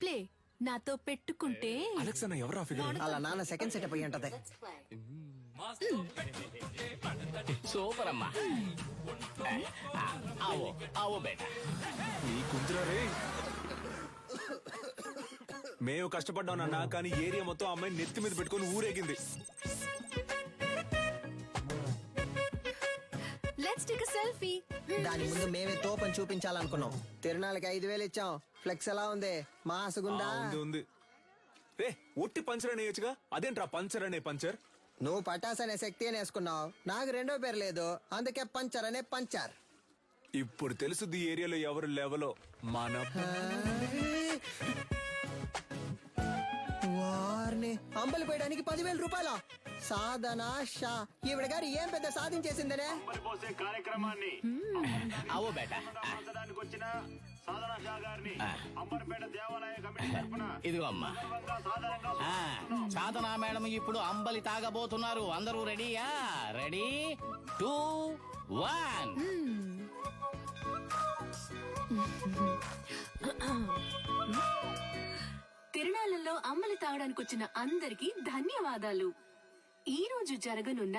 Play. నాతో పెట్టుకుంటే. Alex అన్న ఎవరా ఫిగర్ అలా నాన్న సెకండ్ సెటప్ అయ్యి ఉంటది. సూపర్ అమ్మా ఆ, ఆవో ఆవో బేట. నీ కుంతురా రే. మేము కష్టపడ్డాం అన్న కానీ ఏరియా మొత్తం ఆ అమ్మాయిని నెత్తి మీద పెట్టుకొని ఊరేగింది. లెట్స్ టేక్ సెల్ఫీ దాని ముందు మేమే తోపని చూపించాలనుకున్నాం. తిరునాళ్ళకి ఐదు వేలు ఇచ్చాం. ఫ్లెక్స్ ఎలా ఉంది? ఆ, మాసుగుందా ఉంది ఉంది. రే ఒట్టి పంచర్ అనేయచ్చుగా? అదేంట్రా పంచర్ అనే పంచర్? నువ్వు పటాస్ అనే శక్తి అని వేసుకున్నావు నాకు రెండో పేరు లేదు. అందుకే పంచర్ అనే పంచర్. ఇప్పుడు తెలుసుది ఈ ఏరియాలో ఎవరు లెవలో. మన వారిని అంబలి పోయడానికి పదివేల రూపాయల? సాధన షా. ఈవిడ గారు ఏం పెద్ద సాధించేసిందనే? పోసే కార్యక్రమాన్ని ఆవో బేట వచ్చిన సాధన షా గారిని అంబర్పేట దేవాలయ కమిటీ తరఫున ఇదిగో అమ్మా. సాధారణంగా ఆ, సాధనా మేడం ఇప్పుడు అంబలి తాగబోతున్నారు. అందరూ రెడీయా రెడీ టూ వన్ తిరునాళ్ళలో అమ్మలు తాగడానికి వచ్చిన అందరికీ ధన్యవాదాలు. ఈ రోజు జరగనున్న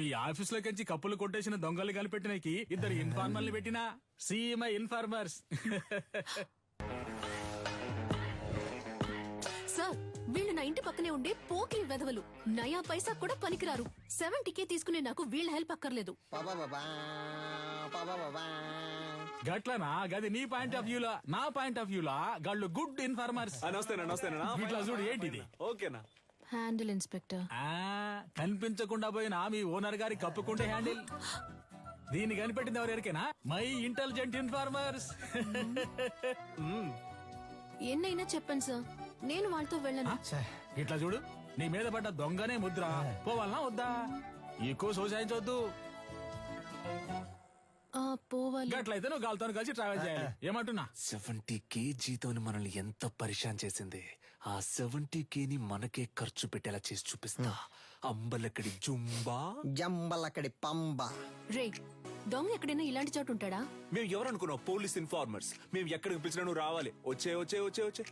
మీ ఆఫీస్లోకి కప్పులు కొట్టేసిన దొంగలు కనిపెట్టినకి ఇద్దరు ఇన్ఫార్మర్లు పెట్టినా? CMI informers. సార్ వీళ్ళు నా ఇంటి పక్కనే ఉండే పోకిరి వెధవలు. నయా పైసా కూడా పనికిరారు. సెవెంటీ కే తీసుకునే నాకు వీళ్ళ హెల్ప్ అక్కర్లేదు. గట్లనా? గది నీ పాయింట్ ఆఫ్ వ్యూలా? నా పాయింట్ ఆఫ్ వ్యూలా? గాళ్ళు గుడ్ ఇన్ఫార్మర్స్. ఇట్లా చూడు ఏంటిది? ఓకేనా? హ్యాండిల్ ఇన్స్పెక్టర్ ఆ కనిపించకుండా పోయిన మీ ఓనర్ గారి కప్పుకుంటే హ్యాండిల్ దీన్ని కనిపెట్టింది ఎవరు ఎరికేనా మై ఇంటెలిజెంట్ ఇన్ఫార్మర్స్ ఎన్నైనా చెప్పండి సార్ నేను వాళ్ళతో వెళ్ళను. ఇట్లా చూడు. నీ మీద పడ్డ దొంగనే ముద్ర. పోవాలనా వద్దా? ఎక్కువ సోసాయించవద్దు ఆ, పోవాలి. గట్లయితే నువ్వు గాలితో కలిసి ట్రావెల్ చేయాలి. ఏమంటున్నా? సెవెంటీ కే జీతం మనల్ని ఎంత పరిశాన్ చేసింది? ఆ సెవెంటీ కే ని మనకే ఖర్చు పెట్టేలా చేసి చూపిస్తా. అంబలక్కడి జుంబా. జంబలక్కడి పంబ. రే దొంగ ఎక్కడైనా ఇలాంటి చోటు ఉంటాడా? మేము ఎవరు అనుకున్నాం పోలీస్ ఇన్ఫార్మర్స్. మేము ఎక్కడికి పిలిచినా నువ్వు రావాలి. వచ్చే వచ్చే వచ్చే వచ్చే.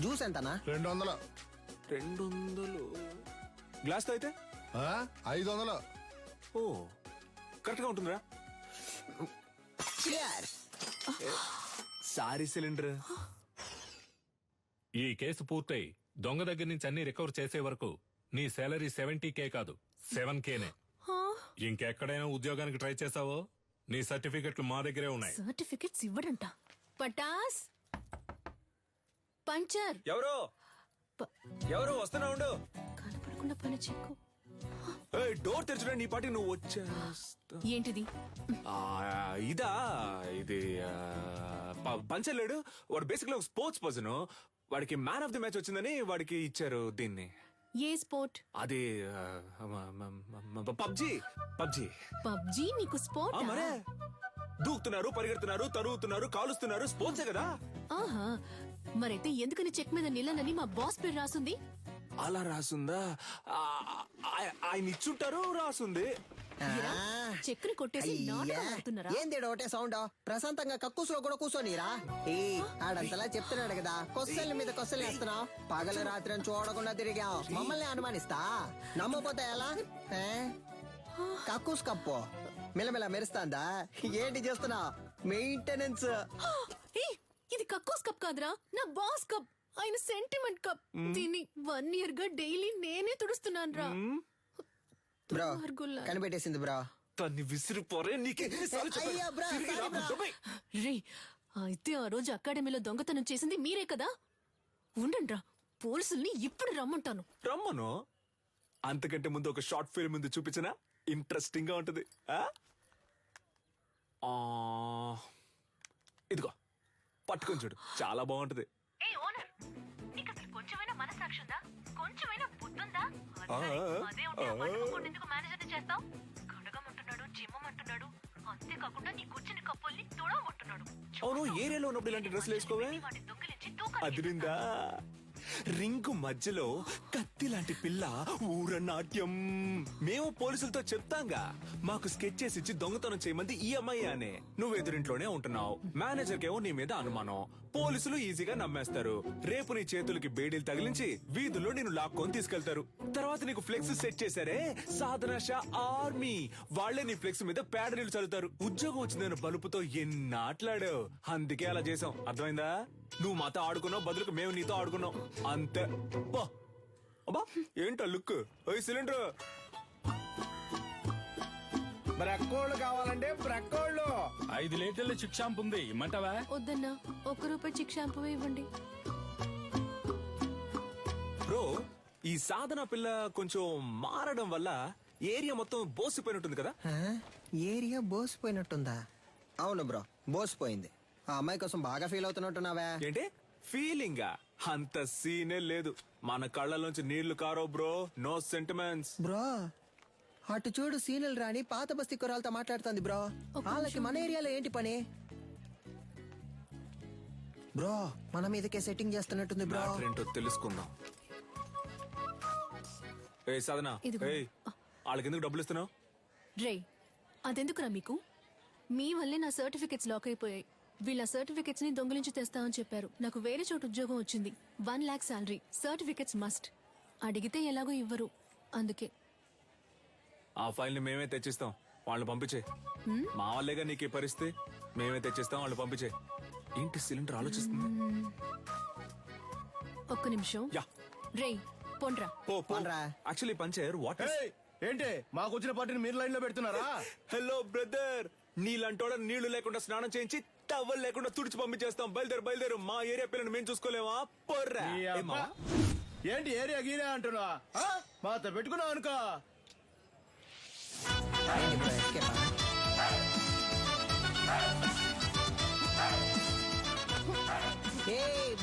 జ్యూస్ ఎంతనా? రెండు వందలు రెండు వందలు గ్లాస్తో అయితే? ఆ? ఐదు వందలు ఓ కరెక్ట్గా ఉంటుందిరా. Sorry cylinder. ఈ కేసు పూర్తయి దొంగ దగ్గర నుంచి అన్ని రికవర్ చేసే వరకు నీ శాలరీ సెవెంటీ కే కాదు. సెవెన్ కేనే ఇంకెక్కడైనా ఉద్యోగానికి ట్రై చేసావో? నీ సర్టిఫికెట్లు మా దగ్గరే ఉన్నాయి. సర్టిఫికెట్స్ ఇవ్వడంట. పటాస్! పంచర్! ఎవరు? ఎవరు? వస్తున్నా ఉండు. కనపడకుండా పని చెక్కు ఏయ్, డోర్ తెరచురా నీ పాటికి నువ్వు వచ్చేస్తా. ఏంటిది? ఆ, ఇదా ఇది ఆ, ప- పంచలేడు వాడు బేసిక్లీ ఒక స్పోర్ట్స్ పర్సన్ వాడికి మ్యాన్ ఆఫ్ ది మ్యాచ్ వచ్చిందని వాడికి ఇచ్చారు దీన్ని. ఏ స్పోర్ట్? అది పబ్జి. పబ్జి. పబ్జీ నీకు స్పోర్ట్? మరే. దూకుతున్నారు పరిగెడుతున్నారు తరుగుతున్నారు కాలుస్తున్నారు స్పోర్ట్సే కదా. ఆహా మరైతే ఎందుకని చెక్ మీద నిల్లనని మా బాస్ పేరు రాసుంది? అలా రాసుందా? ఆయన ఇచ్చుంటారు రాసుంది. చెక్కుని కొట్టేసి నాటకం ఆడుతున్నారా? ఏంది ఒకటే సౌండ్ ప్రశాంతంగా కక్కుసులో కూడా కూర్చోనిరా. ఏ ఆడంతలా చెప్తున్నాడు కదా. కొస్సల మీద కొస్సలు వేస్తున్నావు. పగలు రాత్రి అని చూడకుండా తిరిగాం మమ్మల్ని అనుమానిస్తా? నమ్మపోతే ఎలా? ఏ? కక్కూస్ కప్పు. మిలమిల మెరుస్తాందా? ఏంటి చేస్తున్నా మెయింటెనెన్స్ ఏయ్, ఇది కక్కోస్ కప్ కాదురా. నా బాస్ కప్. ఆయన సెంటిమెంట్ కప్. దీన్ని వన్ ఇయర్గా డైలీ నేనే తుడుస్తున్నాను రా బ్రో దుర్మార్గుల్లా. కనిపెట్టేసింది బ్రో తన్ని విసిరిపోరే నీకే ఎన్నిసార్లు చెప్పాను? అయ్యా, బ్రా, తిరిగి సారీ రా, బ్రా. దుబాయ్. రే అయితే ఆ రోజు అకాడమీలో దొంగతనం చేసింది మీరే కదా ఉండండి రా పోలీసుల్ని ఇప్పుడు రమ్మంటాను రమ్మను అంతకంటే ముందు ఒక షార్ట్ ఫిల్మ్ ముందు చూపించిన ఇంట్రెస్టింగ్గా ఉంటది ఆ? ఆ, ఇదిగో పట్టుకొని చూడు చాలా బాగుంటది కొంచెమైనా మనసాక్షి ఉందా కొంచెమైనా బుద్ధుందా? అదే ఉంటే ఎందుకు మేనేజర్ చేస్తావు? కడగమంటున్నాడు చిమ్మమంటున్నాడు అంతేకాకుండా నీ కూర్చుని కప్పుల్ని అవును ఏరియాలో ఉన్నప్పుడు ఇలాంటి డ్రెస్సులు వేసుకోవే? అదిరిందా రింగు మధ్యలో కత్తి లాంటి పిల్ల ఊర నాట్యం మేము పోలీసులతో చెప్తాంగా. మాకు స్కెచ్ చేసి ఇచ్చి దొంగతనం చేయమంది ఈ అమ్మాయి అనే. నువ్వు ఎదురింట్లోనే ఉంటున్నావు. మేనేజర్ కేమో నీ మీద అనుమానం. పోలీసులు ఈజీగా నమ్మేస్తారు. రేపు నీ చేతులకి బేడీలు తగిలించి వీధుల్లో నేను లాక్కొని తీసుకెళ్తారు. తర్వాత నీకు ఫ్లెక్స్ సెట్ చేశారే? సాధన షా ఆర్మీ. వాళ్ళే నీ ఫ్లెక్స్ మీద పేడ నీళ్ళు చల్లుతారు. ఉద్యోగం వచ్చిందని బలుపుతో ఎన్ని అందుకే అలా చేసాం అర్థమైందా? నువ్వు మాతో ఆడుకున్నావు బదులుకు మేము నీతో ఆడుకున్నాం. అంతే. బా అబ్బా ఏంటా లుక్? సిలిండర్. బ్రక్కోళ్ళు కావాలంటే బ్రక్కోళ్ళు ఐదు లీటర్ల చిక్ షాంపు ఉంది ఇమ్మంటావా? వద్దన్నా ఒక్క రూపాయి చిక్ షాంపూ ఇవ్వండి. బ్రో ఈ సాధన పిల్ల కొంచెం మారడం వల్ల ఏరియా మొత్తం బోసిపోయినట్టుంది కదా? ఆ? ఏరియా బోసిపోయినట్టుందా? అవును బ్రో బోసిపోయింది. ఆ అమ్మాయి కోసం బాగా ఫీల్ అవుతున్నట్టున్నావే. ఏంటి? ఫీలింగ్? అంత సీనే లేదు. మన కళ్ళలోంచి నీళ్ళు కారో బ్రో నో సెంటిమెంట్స్. బ్రో అటు చూడు సీనియల్ రాణి పాత బస్తీ కురాలతో మాట్లాడుతుంది బ్రో. వాళ్ళకి మన ఏరియాలో ఏంటి పని? బ్రో మన మీదకే సెట్టింగ్ చేస్తున్నట్టుంది బ్రో. ఏంటో తెలుసుకుందాం. ఏ సాధన. వాళ్ళకి ఎందుకు డబ్బులు ఇస్తున్నావు? రే అదెందుకురా మీకు? మీ వల్లే నా సర్టిఫికెట్స్ లాక్ అయిపోయాయి. వీళ్ళ సర్టిఫికెట్స్ని దొంగిలించి తెస్తామని చెప్పారు. నాకు వేరే చోటు ఉద్యోగం వచ్చింది. One lakh salary certificates must. అడిగితే ఎలాగో ఇవ్వరు. అందుకే. ఆ ఫైల్ని మేమే తెచ్చిస్తాం. వాళ్ళు పంపించే. మా వాళ్ళేగా నీకు ఈ పరిస్థితి? మేమే తెచ్చిస్తాం వాళ్ళు పంపించే. ఏంటి సిలిండర్ ఆలోచిస్తుంది? ఒక్క నిమిషం. యా. రే పొండ్రా. పో పోన్రా. యాక్చువల్లీ పంచర్ వాట్ ఏంటి? మాకు వచ్చిన పార్టీని మీరు లైన్లో పెడుతున్నారా? హలో బ్రదర్ నీళ్ళంటోడ నీళ్ళు లేకుండా స్నానం చేయించి టవల్ లేకుండా తుడిచి పంపించేస్తాం. బయలుదేరు బయలుదేరు. మా ఏరియా పిల్లని మేము చూసుకోలేమా? పొర్రా? ఏంటి ఏరియా గీరియా అంటున్నా? మాతో పెట్టుకున్నావు అనుకో?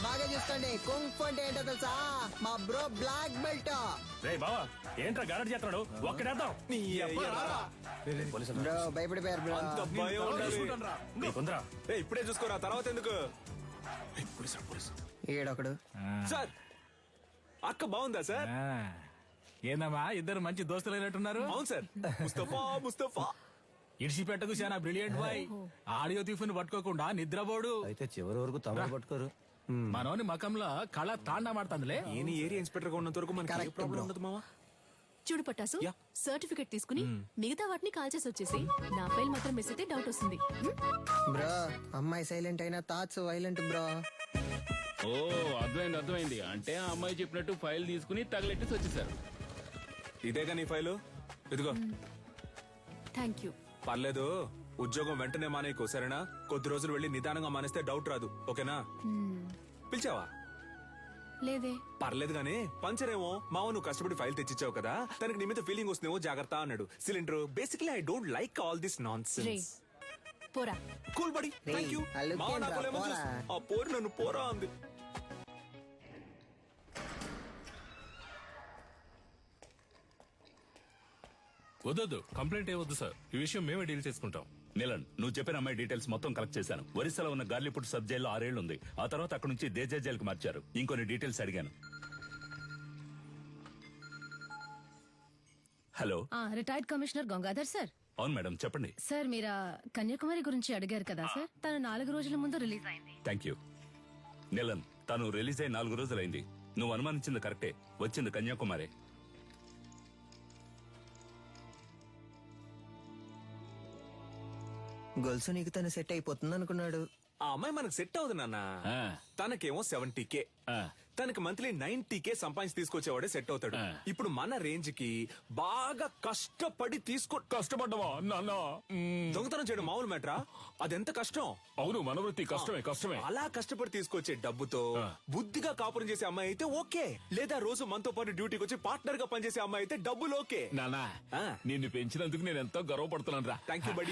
బాగా చూసుకోండి. కుంఫ్ అంటే ఏంటో తెలుసా? మా బ్రో బ్లాక్ బెల్ట్. రే బావా ఏంట్రా గారడ్ చేస్తున్నాడు? ఒక్కడేద్దాం. నీ అయ్యా. బ్రో భయపడిపోయారు బ్రో. ఇప్పుడే చూసుకోరా తర్వాత ఎందుకు. ఈడొకడు. సార్ అక్క బాగుందా సార్? ఏందమ్మా ఇద్దరు మంచి దోస్తులైనట్టున్నారు? అవును సార్. ముస్తఫా ముస్తఫా. ఇడిచిపెట్టకు చాలా బ్రిలియంట్ బాయ్ ఆడియో తీఫుని పట్టుకోకుండా నిద్రపోడు. అయితే చివరి వరకు తమరు పట్టుకోరు. మనోని మకంలో కళ తాండా మాడుతుందిలే ఏని ఏరియా ఇన్స్పెక్టర్గా ఉన్నంత వరకు మనకి ప్రాబ్లం. ఉండదు మావా? చూడు పట్టాసు. సర్టిఫికెట్ తీసుకుని మిగతా వాటిని కాల్ చేసి వచ్చేసి నా ఫైల్ మాత్రం మిస్ అయితే డౌట్ వస్తుంది? బ్రో అమ్మాయి సైలెంట్ అయినా థాట్స్ వైలెంట్ బ్రో. ఓ అర్థమైంది అర్థమైంది. అంటే ఆ అమ్మాయి చెప్పినట్టు ఫైల్ తీసుకుని తగలెట్టేసి వచ్చేసారు. ఇదేగా నీ ఫైలు? ఇదిగో. Thank you. పర్లేదు. ఉద్యోగం వెంటనే మానేయకు సరేనా? కొద్ది రోజులు వెళ్ళి నిదానంగా మానేస్తే డౌట్ రాదు ఓకేనా? పిలిచావా? లేదే. పర్లేదు గానీ పంచరేమో మావ నువ్వు కష్టపడి ఫైల్ తెచ్చిచ్చావు కదా తనకి నీ మీద ఫీలింగ్ వస్తుందేమో జాగ్రత్త అన్నాడు. Cylinder basically I don't like all this nonsense పోరా. కూల్ బడి థ్యాంక్ యూ మావ నాకు. ఆ నన్ను పోరా అంది. వద్దొద్దు. కంప్లైంట్ ఏ వద్దు సార్. ఈ విషయం మేమే డీల్ చేసుకుంటాం. నీలన్ నువ్వు చెప్పిన అమ్మాయి డీటెయిల్స్ మొత్తం కలెక్ట్ చేశాను. ఒరిస్సాలో ఉన్న గార్లీపుట్ సబ్ జైల్లో ఆరేళ్ళు ఉంది ఆ తర్వాత అక్కడ నుంచి దేజా జైలుకి మార్చారు. ఇంకొన్ని డీటెయిల్స్ అడిగాను. Hello. Retired commissioner Gangadhar sir. అవును మేడం చెప్పండి. సార్ మీరు కన్యాకుమారి గురించి అడిగారు కదా సార్. తను నాలుగు రోజుల ముందు రిలీజ్ అయింది. థ్యాంక్ యూ నీలన్ తను రిలీజ్ అయి నాలుగు రోజులైంది. నువ్వు అనుమానించింది కరెక్టే. వచ్చింది కన్యాకుమారి. గొలుసు నీకు తను సెట్ అయిపోతుంది అనుకున్నాడు. ఆ అమ్మాయి మనకు సెట్ అవుతుంది నాన్న. ఆ. తనకేమో సెవెంటీ కే ఆ. తనకి మంత్లీ నైన్టీ కే సంపాదించి తీసుకొచ్చేవాడే సెట్ అవుతాడు. ఆ. ఇప్పుడు మన రేంజ్కి బాగా కష్టపడి తీసుకో కష్టపడ్డవా నాన్న? దొంగతనం చేయడం మామూలు మ్యాటరా? అదెంత కష్టం? అవును మనవృత్తి కష్టమే కష్టమే. అలా కష్టపడి తీసుకొచ్చే డబ్బుతో బుద్ధిగా కాపురం చేసే అమ్మాయి అయితే ఓకే. లేదా రోజు మనతో పాటు డ్యూటీకి వచ్చి పార్ట్నర్గా పనిచేసే అమ్మాయి అయితే డబ్బులు ఓకే. నానా ఆ. నిన్ను పెంచినందుకు నేను ఎంతో గర్వపడుతున్నాను రా థ్యాంక్ యూ బడి